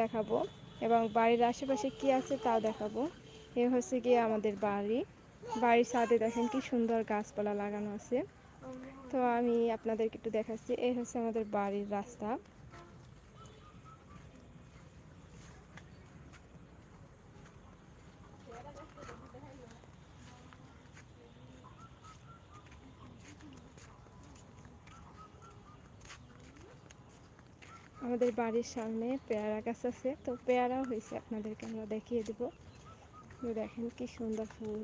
দেখাবো এবং বাড়ির আশেপাশে কি আছে তাও দেখাবো। এ হচ্ছে গিয়ে আমাদের বাড়ি। বাড়ির সাথে দেখেন কি সুন্দর গাছপালা লাগানো আছে। তো আমি আপনাদেরকে একটু দেখাচ্ছি। এই হচ্ছে আমাদের বাড়ির রাস্তা। আমাদের বাড়ির সামনে পেয়ারা গাছ আছে। তো পেয়ারাও হয়েছে, আপনাদেরকে আমরা দেখিয়ে দেব। দেখেন কি সুন্দর ফুল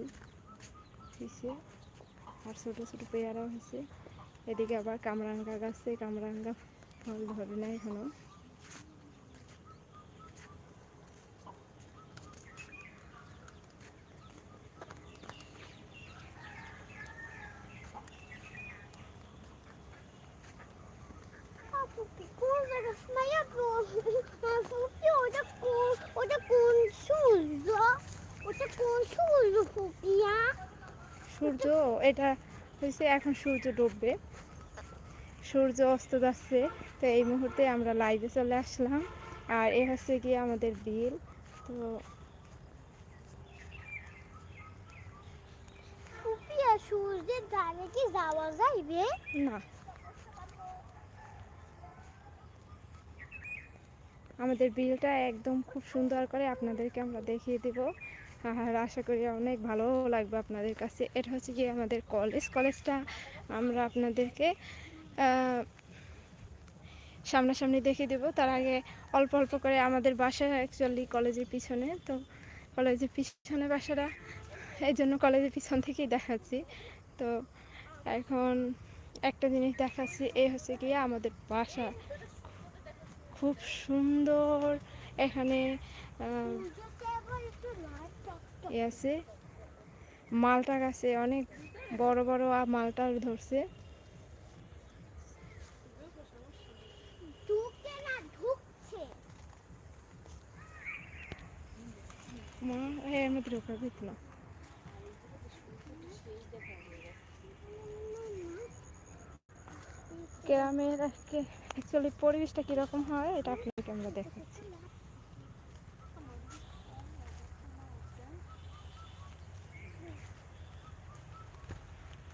হয়েছে। আর ছোটো ছোটো পেয়ারাও হয়েছে। এদিকে আবার কামরাঙ্গা গাছে কামরাঙ্গা ফল ধরে না এখনও। কোন জায়গা ওটা কোন ওটা কোন সূর্য ওটা কোন সূর্য ফুপিয়া সূর্য এটা হয়েছে এখন সূর্য ডুববে। সূর্য অস্ত যাচ্ছে তো এই মুহূর্তে আমরা লাইভে চলে আসলাম। আর এ হচ্ছে কি আমাদের বিল তো ফুপিয়া সূর্যের ধারে কি যাওয়া যাইবে? না। আমাদের বিলটা একদম খুব সুন্দর করে আপনাদেরকে আমরা দেখিয়ে দেব। আর আশা করি অনেক ভালো লাগবে আপনাদের কাছে। এটা হচ্ছে গিয়ে আমাদের কলেজ। কলেজটা আমরা আপনাদেরকে সামনাসামনি দেখিয়ে দেব। তার আগে অল্প অল্প করে আমাদের বাসা অ্যাকচুয়ালি কলেজের পিছনে। তো কলেজের পিছনে বাসাটা, এই জন্য কলেজের পিছন থেকেই দেখাচ্ছি। তো এখন একটা জিনিস দেখাচ্ছি, এই হচ্ছে গিয়ে আমাদের বাসা। খুব সুন্দর। এখানে আছে। মালটা গাছে অনেক বড় বড় মালটা ধরছে। মা গ্রামের আজকে অ্যাকচুয়ালি পরিবেশটা কীরকম হয়, এটা আপনাকে আমরা দেখাচ্ছি।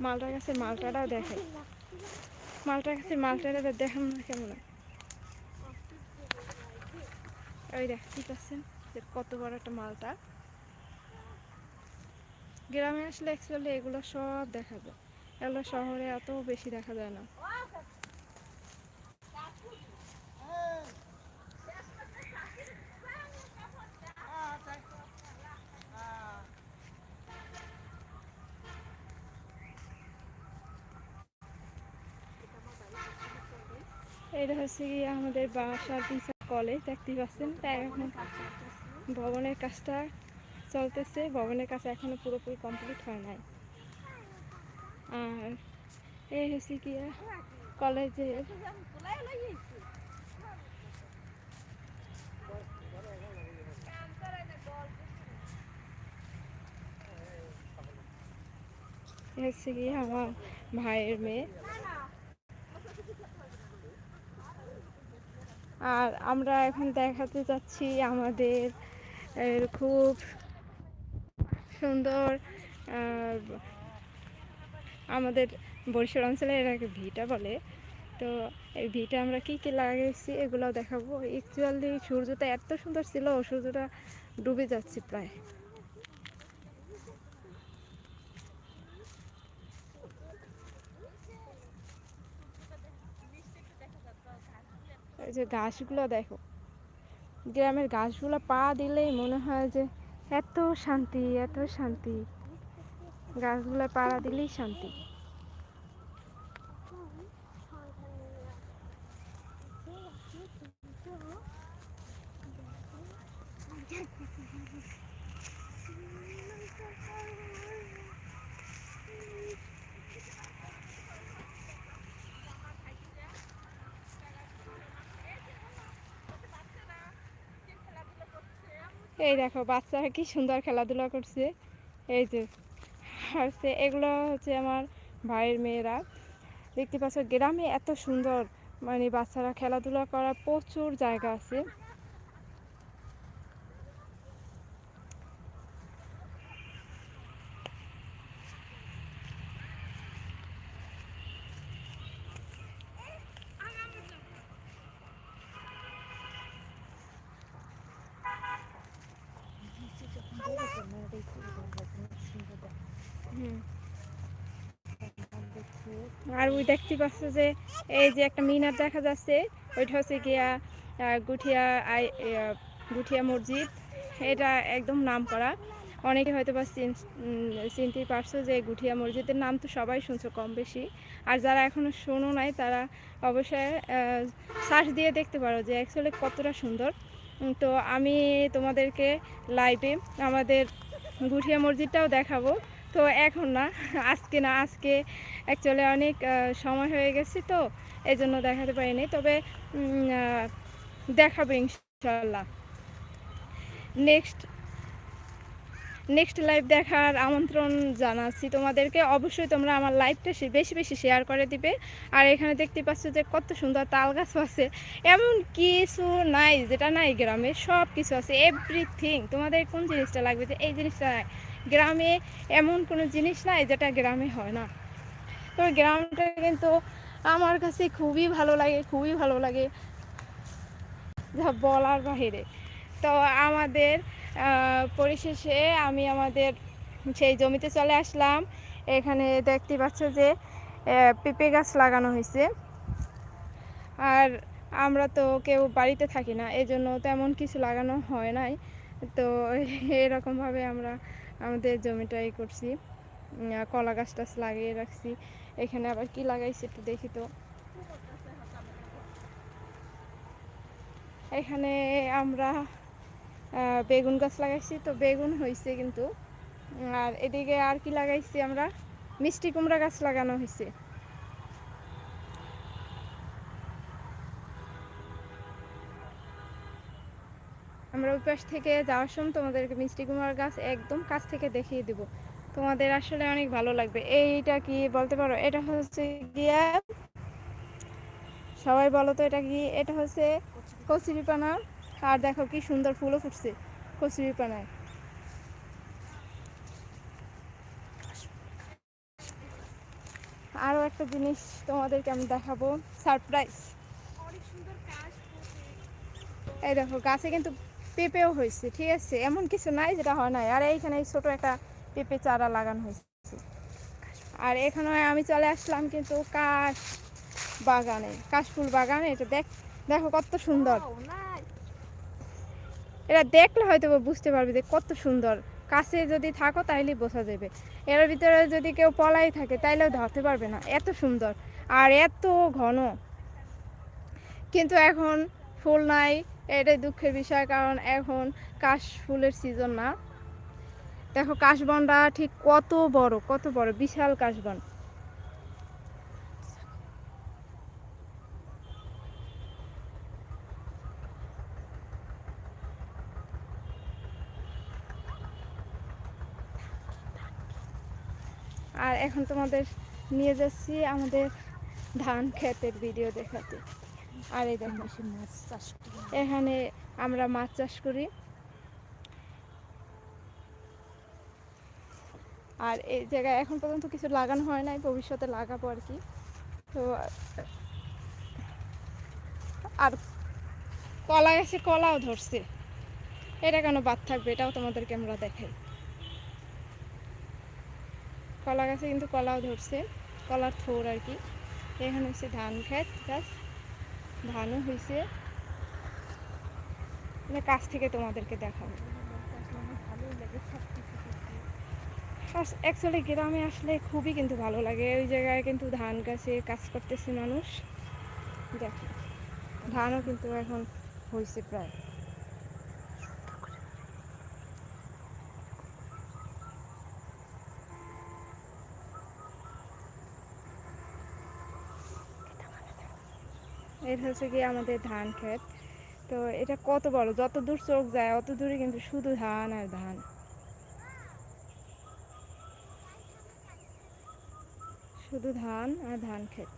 মালটা গাছের মালটাটাও দেখে মালটা গাছের মালটাটা দেখান না কেমন? ওই দেখতে যে কত বড় একটা মালটা। গ্রামে আসলে অ্যাকচুয়ালি এগুলো সব দেখা যায়। এগুলো শহরে এত বেশি দেখা যায় না। এটা হচ্ছে গিয়ে আমাদের বাসার কলেজ দেখতে পাচ্ছেন। তাই এখন ভবনের কাজটা চলতেছে। ভবনের কাজ এখনও পুরোপুরি কমপ্লিট হয় নাই। আর এই হচ্ছে গিয়ে কলেজের হচ্ছে গিয়ে আমার ভাইয়ের মেয়ে। আর আমরা এখন দেখাতে যাচ্ছি আমাদের খুব সুন্দর আমাদের বরিশাল অঞ্চলে এটাকে ভিটা বলে। তো এই ভিটা আমরা কী কী লাগিয়েছি এগুলো দেখাবো। অ্যাকচুয়ালি সূর্যটা এত সুন্দর ছিল, সূর্যটা ডুবে যাচ্ছে প্রায়। যে গাছগুলো দেখো, গ্রামের গাছগুলো পা দিলেই মনে হয় যে এত শান্তি এত শান্তি। গাছগুলো পাড়া দিলেই শান্তি। এই দেখো, বাচ্চারা কি সুন্দর খেলাধুলা করছে। এই যে হচ্ছে এগুলো হচ্ছে আমার ভাইয়ের মেয়েরা। দেখতে পাচ্ছ, গ্রামে এত সুন্দর মানে বাচ্চারা খেলাধুলা করার প্রচুর জায়গা আছে হুম দেখছি আর ওই দেখতে পাচ্ছ যে এই যে একটা মিনার দেখা যাচ্ছে, ওইটা হচ্ছে গিয়া গুঠিয়া আই গুঠিয়া মসজিদ। এটা একদম নাম করা অনেকে হয়তো বা চিন- চিনতে পারছ যে গুঠিয়া মসজিদের নাম তো সবাই শুনছো কম বেশি। আর যারা এখনও শোনো নাই, তারা অবশ্যই শ্বাস দিয়ে দেখতে পারো যে অ্যাকচুয়ালি কতটা সুন্দর। তো আমি তোমাদেরকে লাইভে আমাদের গুঠিয়া মসজিদটাও দেখাবো। তো এখন না, আজকে না, আজকে অ্যাকচুয়ালি অনেক সময় হয়ে গেছে তো এই জন্য দেখাতে পারিনি। তবে দেখাবো ইনশাল্লাহ নেক্সট নেক্সট লাইভ দেখার আমন্ত্রণ জানাচ্ছি তোমাদেরকে। অবশ্যই তোমরা আমার লাইভটা বেশি বেশি শেয়ার করে দিবে। আর এখানে দেখতে পাচ্ছ যে কত সুন্দর তাল গাছ আছে। এমন কিছু নাই, যেটা নাই গ্রামে সব কিছু আছে এভরিথিং তোমাদের কোন জিনিসটা লাগবে যে, এই জিনিসটা নাই? গ্রামে এমন কোনো জিনিস নাই যেটা গ্রামে হয় না। তো গ্রামটা কিন্তু আমার কাছে খুবই ভালো লাগে, খুবই ভালো লাগে। যা বলার বাহিরে। তো আমাদের পরিশেষে আমি আমাদের সেই জমিতে চলে আসলাম। এখানে দেখতে পাচ্ছ যে পেঁপে গাছ লাগানো হয়েছে। আর আমরা তো কেউ বাড়িতে থাকি না এই জন্য তেমন কিছু লাগানো হয় নাই। তো এরকমভাবে আমরা আমাদের জমিটাই করছি। কলা গাছ টাছ লাগিয়ে রাখছি। এখানে আবার কি লাগাইছি একটু দেখি তো। এখানে আমরা বেগুন গাছ লাগাইছি তো বেগুন হয়েছে কিন্তু। আর এদিকে আর কি লাগাইছি আমরা? মিষ্টি কুমড়া গাছ লাগানো হয়েছে আমরা ওই পাশ থেকে যাওয়ার সময় তোমাদেরকে মিষ্টি কুমড়ার গাছ একদম কাছ থেকে দেখিয়ে দেব। তোমাদের আসলে অনেক ভালো লাগবে। এইটা কি বলতে পারো? এটা হচ্ছে গিয়া, সবাই বলো তো এটা কি? এটা হচ্ছে কচুরিপানা আর দেখো কি সুন্দর ফুলও ফুটছে কচুরিপানায় আরও একটা জিনিস তোমাদেরকে আমি দেখাবো, সারপ্রাইজ। এই দেখো, গাছে কিন্তু পেঁপেও হয়েছে ঠিক আছে? এমন কিছু নাই যেটা হয় নাই। আর এইখানে এই ছোট একটা পেঁপে চারা লাগানো হয়েছে। আর এখানে আমি চলে আসলাম কিন্তু কাশ বাগানে কাশফুল বাগানে। এটা দেখ দেখো কত সুন্দর। এটা দেখলে হয়তো বুঝতে পারবে যে কত সুন্দর। কাছে যদি থাকো তাইলে বোঝা যাবে। এর ভিতরে যদি কেউ পলাই থাকে তাইলেও ধরতে পারবে না। এত সুন্দর। আর এত ঘন। কিন্তু এখন ফুল নাই। এটাই দুঃখের বিষয়, কারণ এখন কাশ ফুলের সিজন না। দেখো কাশবনটা ঠিক কত বড় কত বড়, বিশাল কাশবন। আর এখন তোমাদের নিয়ে যাচ্ছি আমাদের ধান ক্ষেতের ভিডিও দেখাতে। আর এই দেখো মাছ চাষ এখানে আমরা মাছ চাষ করি। আর এই জায়গায় এখন পর্যন্ত কিছু লাগানো হয় নাই, ভবিষ্যতে লাগাবো আর কি। তো আর কলা গাছে কলাও ধরছে। এটা কেন বাদ থাকবে? এটাও তোমাদেরকে আমরা দেখাই। কলা গাছে কিন্তু কলাও ধরছে, কলার থোর আর কি। এখানে হচ্ছে ধান ক্ষেত গাছ। ধানও হয়েছে কাছ থেকে তোমাদেরকে দেখাবো। অ্যাকচুয়ালি গ্রামে আসলে খুবই কিন্তু ভালো লাগে। ওই জায়গায় কিন্তু ধান গাছে কাজ করতেছে মানুষ। দেখো, ধানও কিন্তু এখন হয়েছে প্রায়। এটা হচ্ছে কি আমাদের ধান ক্ষেত। তো এটা কত বড়? যত দূর চোখ যায়, অত দূরে কিন্তু শুধু ধান আর ধান। শুধু ধান আর ধান ক্ষেত।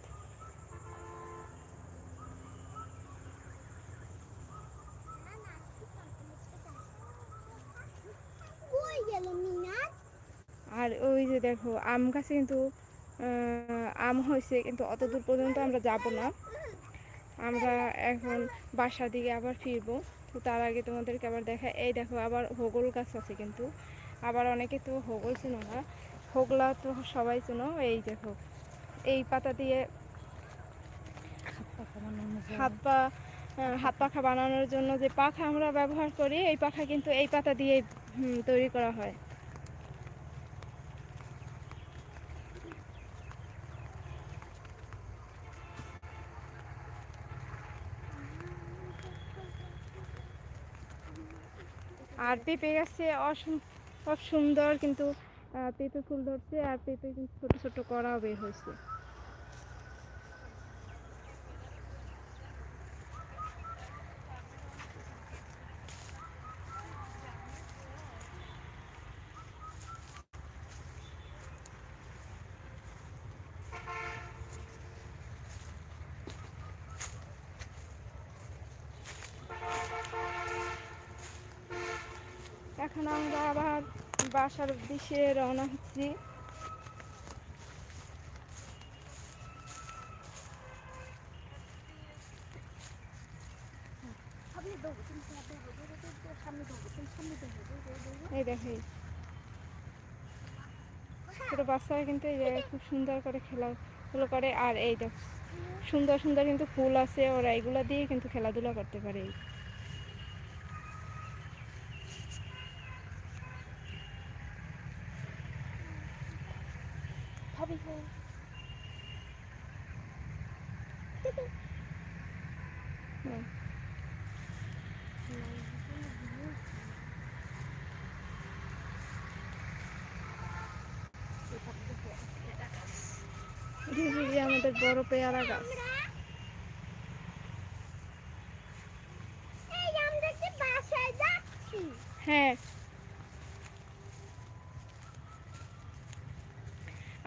আর ওই যে দেখো, আম গাছে কিন্তু আম হয়েছে, কিন্তু অত দূর পর্যন্ত আমরা যাব না। আমরা এখন বাসার দিকে আবার ফিরবো। তো তার আগে তোমাদেরকে আবার দেখা এই দেখো আবার হোগল গাছ আছে কিন্তু। আবার অনেকে তো হোগল ছিল না। হোগলা তো সবাই চেনো। এই দেখো, এই পাতা দিয়ে হাত পা হাত পাখা বানানোর জন্য যে পাখা আমরা ব্যবহার করি, এই পাখা কিন্তু এই পাতা দিয়ে তৈরি করা হয়। আর পেঁপে গাছে অসম্ভব সুন্দর কিন্তু পেঁপে ফুল ধরছে আর পেঁপে কিন্তু ছোট ছোট করাও বের হয়েছে এখন আমরা আবার বাসার উদ্দেশ্যে রওনা হচ্ছি। এই দেখে বাচ্চারা কিন্তু এই জায়গায় খুব সুন্দর করে খেলাধুলো করে আর এই দেখ, সুন্দর সুন্দর কিন্তু ফুল আছে, ওরা এগুলো দিয়ে কিন্তু খেলাধুলা করতে পারে বড় পেয়ারা গাছ। হ্যাঁ।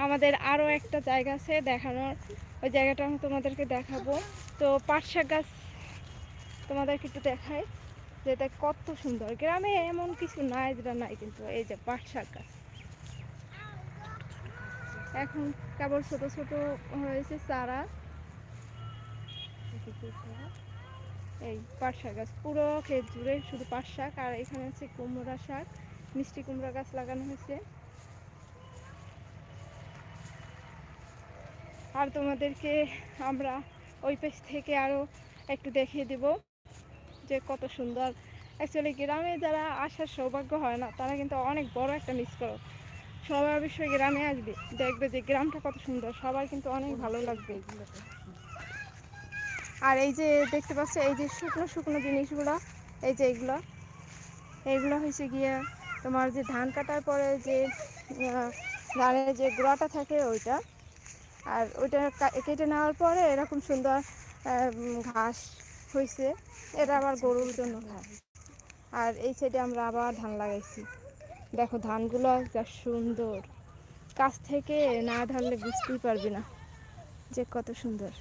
আমাদের আরও একটা জায়গা আছে দেখানোর। ওই জায়গাটা আমি তোমাদেরকে দেখাবো। তো পাট শাক গাছ তোমাদেরকে একটু দেখাই যেটা কত সুন্দর। গ্রামে এমন কিছু নাই যেটা নাই কিন্তু এই যে পাটশাক গাছ। এখন কেবল ছোট ছোট হয়েছে চারা। এই পাট শাক গাছ, পুরো ক্ষেত জুড়ে শুধু পাট শাক, আর এখানে হচ্ছে কুমড়া শাক, মিষ্টি কুমড়া গাছ লাগানো হয়েছে। আর তোমাদেরকে আমরা ওই পেজ থেকে আরও একটু দেখিয়ে দেব যে কত সুন্দর। অ্যাকচুয়ালি গ্রামে যারা আসার সৌভাগ্য হয় না, তারা কিন্তু অনেক বড় একটা মিস করো। সবাই অবশ্যই গ্রামে আসবে, দেখবে যে গ্রামটা কত সুন্দর, সবার কিন্তু অনেক ভালো লাগবে। আর এই যে দেখতে পাচ্ছ, এই যে শুকনো শুকনো জিনিসগুলো, এই যে এইগুলো এইগুলো হয়েছে গিয়ে তোমার যে ধান কাটার পরে যে ধানের যে গোড়াটা থাকে ওইটা, আর ওইটা কেটে নেওয়ার পরে এরকম সুন্দর ঘাস হয়েছে এটা আবার গরুর জন্য। খায় আর এই সাইডে আমরা আবার ধান লাগাইছি। দেখো, ধানগুলো যা সুন্দর। কাছ থেকে না ধরলে বুঝতেই পারবে না যে কত সুন্দর।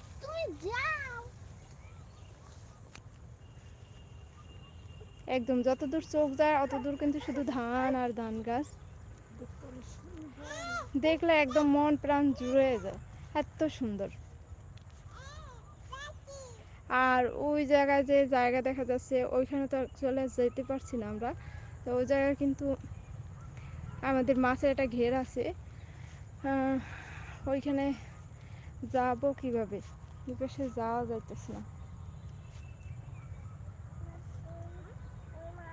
একদম যত দূর চোখ যায় অত দূর কিন্তু শুধু ধান আর ধান গাছ। দেখলে একদম মন প্রাণ জুড়ে যায়। এত সুন্দর। আর ওই জায়গায় যে জায়গা দেখা যাচ্ছে, ওইখানে তো চলে যেতে পারছি না আমরা। তো ওই জায়গায় কিন্তু আমাদের মাছের একটা ঘের আছে। ওইখানে যাব কীভাবে? ওই পাশে যাওয়া যাইতেছে না।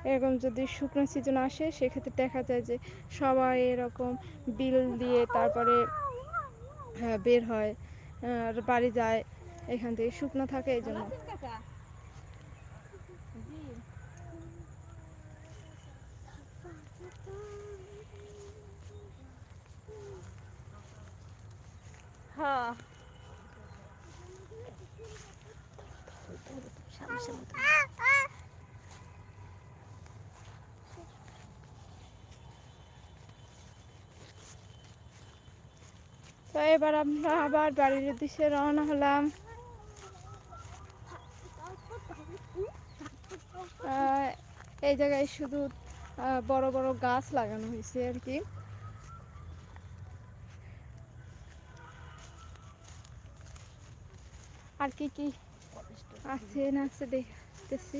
এরকম যদি শুকনো সিজন আসে সেক্ষেত্রে দেখা যায় যে সবাই এরকম বিল দিয়ে তারপরে হ্যাঁ, বের হয় বাড়ি যায় এখান থেকে শুকনো থাকে এই জন্য। এবার আমরা আবার বাড়ির উদ্দেশ্যে রওনা হলাম। এই জায়গায় শুধু বড় বড় গাছ লাগানো হয়েছে আর কি। আর কি কি আছে না আছে দেখতেছি।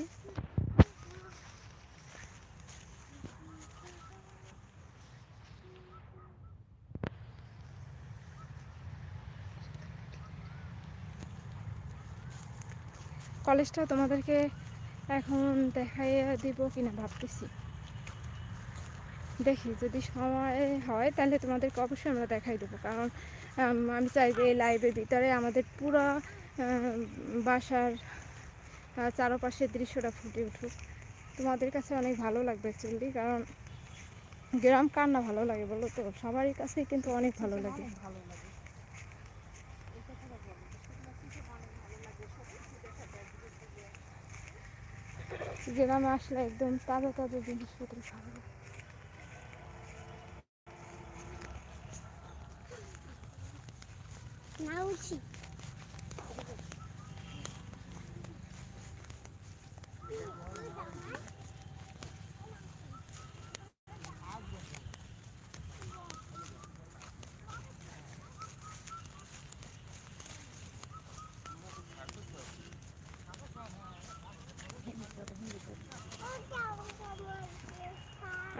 কলেজটা তোমাদেরকে এখন দেখাইয়া দিব কিনা ভাবতেছি। দেখি যদি সময় হয় তাহলে তোমাদেরকে অবশ্যই আমরা দেখাই দেবো। কারণ আমি চাই যে এই লাইভের ভিতরে আমাদের পুরো বাসার চারপাশের দৃশ্যটা ফুটে উঠুক। তোমাদের কাছে অনেক ভালো লাগবে অ্যাকচুয়ালি কারণ গ্রাম কার না ভালো লাগে বলো তো? সবারই কাছে কিন্তু অনেক ভালো লাগে অনেক ভালো লাগে এই কথাটা বলো যে শুকনো কিছু অনেক ভালো লাগে সব কিছু দেখা যায় দূরে থেকে। গ্রামে আসলে একদম তাজা তাজা জিনিসপত্র ভালো লাগে নাউছি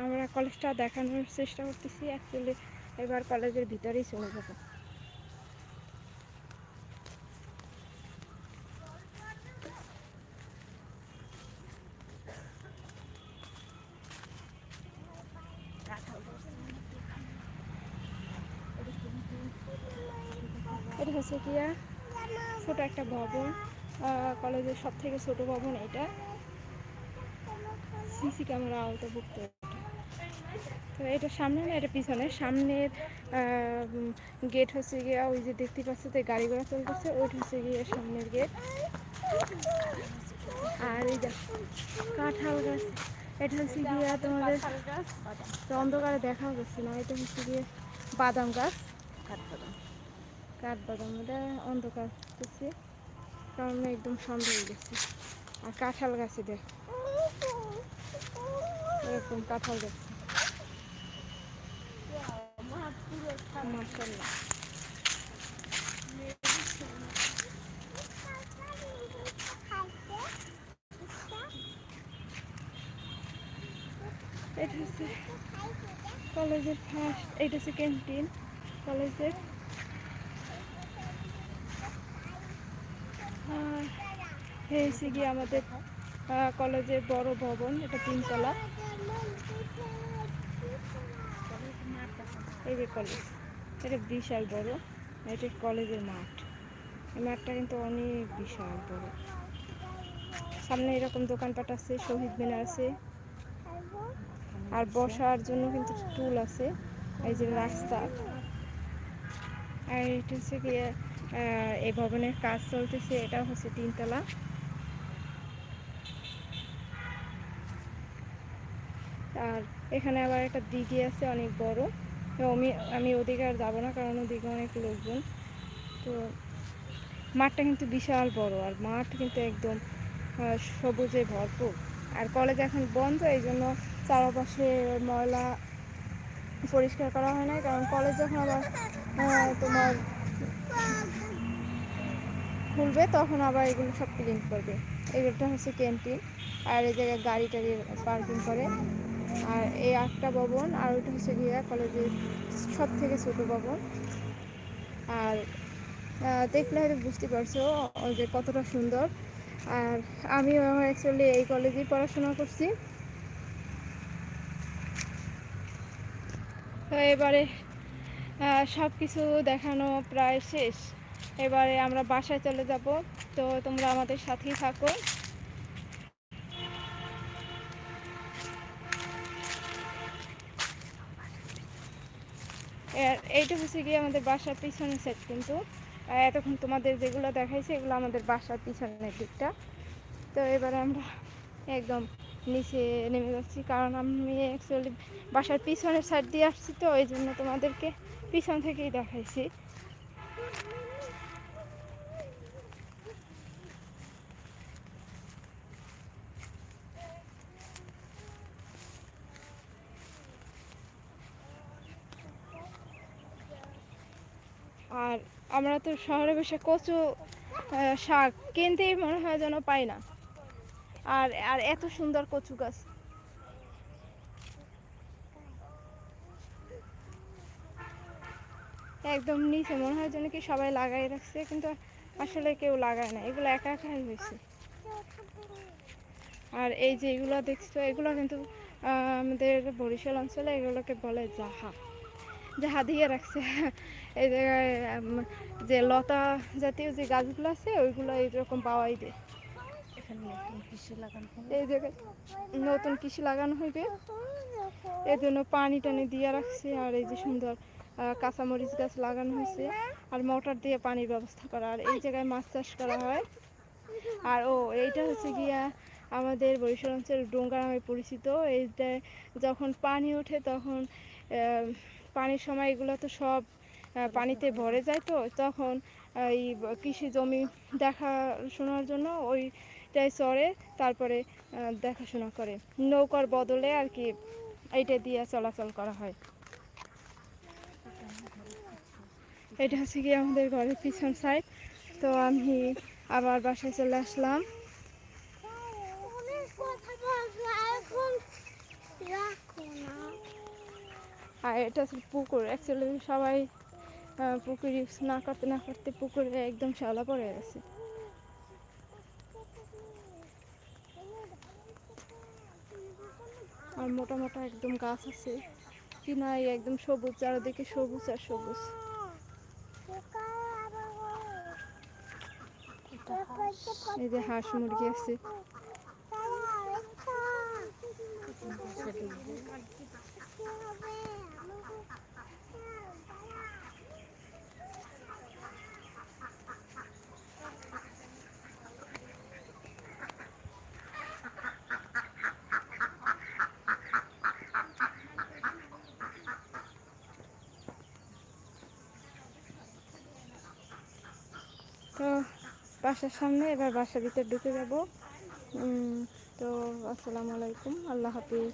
আমরা কলেজটা দেখানোর চেষ্টা করতেছি অ্যাকচুয়ালি এবার কলেজের ভিতরেই চলে যাব। এটা হচ্ছে কি ছোট একটা ভবন। কলেজের সব থেকে ছোট ভবন এটা। সিসি ক্যামেরা আওতাভুক্ত। তো এটা সামনে না, এটা পিছনে। সামনের গেট হচ্ছে গিয়ে ওই যে দেখতে পাচ্ছে যে গাড়ি ঘোড়া চলতেছে, ওইটা হচ্ছে গিয়ে সামনের গেট আর এই কাঁঠাল গাছ, এটা হচ্ছে গিয়ে তোমাদের অন্ধকারে দেখাও যাচ্ছে না, এটা হচ্ছে গিয়ে বাদাম গাছ। কাঠবাদাম। এটা অন্ধকার করছে কারণ একদম সন্ধ্যা হয়ে গেছে। আর কাঁঠাল গাছে দেখ এরকম কাঁঠাল গাছ। মাশাল্লাহ এটা হচ্ছে কলেজের ফার্স্ট এটা হচ্ছে ক্যান্টিন কলেজের আর এই গিয়ে আমাদের কলেজের বড় ভবন এটা তিনতলা এই যে কলেজ এটা বিশাল বড়। এটা কলেজের মাঠ। এই মাঠটা কিন্তু অনেক বিশাল বড়। সামনে এরকম দোকানপাট আছে, শহীদ মিনার আছে। আর বসার জন্য কিন্তু টুল আছে। এই যে রাস্তা। আর এটা হচ্ছে গিয়ে এই ভবনের কাজ চলতেছে। এটা হচ্ছে তিনতলা। আর এখানে আবার একটা দিঘি আছে, অনেক বড়। আমি আমি ওদিকে আর যাব না, কারণ ওদিকে অনেক লোকজন। তো মাঠটা কিন্তু বিশাল বড়, আর মাঠ কিন্তু একদম সবুজে ভরপুর। আর কলেজ এখন বন্ধ, এই জন্য চারপাশে ময়লা পরিষ্কার করা হয় না কারণ কলেজ যখন আবার তোমার খুলবে, তখন আবার এগুলো সব ক্লিন করবে। এগুলোটা হচ্ছে ক্যান্টিন আর এই জায়গায় গাড়ি টাড়ি পার্কিং করে। আর এই আটটা ভবন, আর ওইটা হচ্ছে গিয়া কলেজের সব থেকে ছোটো ভবন। আর দেখলে হয়তো বুঝতে পারছ যে কতটা সুন্দর। আর আমিও অ্যাকচুয়ালি এই কলেজেই পড়াশোনা করছি। তো এবারে সব কিছু দেখানো প্রায় শেষ। এবারে আমরা বাসায় চলে যাব। তো তোমরা আমাদের সাথেই থাকো। এইটা হচ্ছে গিয়ে আমাদের বাসার পিছনের সেট কিন্তু। এতক্ষণ তোমাদের যেগুলো দেখাইছে, এগুলো আমাদের বাসার পিছনের দিকটা। তো এবারে আমরা একদম নিচে নেমে যাচ্ছি, কারণ আমি অ্যাকচুয়ালি বাসার পিছনের সাইড দিয়ে আসছি তো, ওই জন্য তোমাদেরকে পিছন থেকেই দেখাইছি। আর আমরা তো শহরে বসে কচু শাক কিনতেই মনে হয় যেন পাই না। আর আর এত সুন্দর কচু গাছ। একদম নিচে মনে হয় যেন কি সবাই লাগাই রাখছে, কিন্তু আসলে কেউ লাগায় না। এগুলো একা একাই হয়েছে। আর এই যে এগুলো দেখছ, এগুলো কিন্তু আমাদের বরিশাল অঞ্চলে এগুলোকে বলে জাহা। জাহা দিয়ে রাখছে। এই জায়গায় যে লতা জাতীয় যে গাছগুলো আছে ওইগুলো এইরকম পাওয়াই দেয় নতুন কৃষি লাগানো এই জায়গায় নতুন কৃষি লাগানো হইবে এই জন্য পানি টানি দিয়ে রাখছে আর এই যে সুন্দর কাঁচামরিচ গাছ লাগানো হয়েছে আর মোটর দিয়ে পানির ব্যবস্থা করা। আর এই জায়গায় মাছ চাষ করা হয়। আর ও এইটা হচ্ছে গিয়া আমাদের বরিশাল অঞ্চল ডোঙ্গা নামে পরিচিত। এইটা যখন পানি ওঠে তখন পানির সময় এগুলো তো সব পানিতে ভরে যায় তো, তখন এই কৃষি জমি দেখাশোনার জন্য ওইটাই চড়ে, তারপরে দেখাশোনা করে। নৌকার বদলে আর কি এইটা দিয়ে চলাচল করা হয়। এটা হচ্ছে কি আমাদের ঘরের পিছন সাইড তো আমি আবার বাসায় চলে আসলাম। আর এটা হচ্ছে পুকুর। অ্যাকচুয়ালি সবাই পুকুর ইউজ না করতে না করতে পুকুরে একদম শ্যাওলা পড়ে গেছে। আর মোটা মোটা একদম গাছ আছে। কি নাই একদম সবুজ, চারিদিকে সবুজ আর সবুজ। এই যে হাঁস মুরগি আছে। তো বাসার সামনে এবার বাসার ভিতর ঢুকে যাব। তো আসসালামু আলাইকুম আল্লাহ হাফিজ।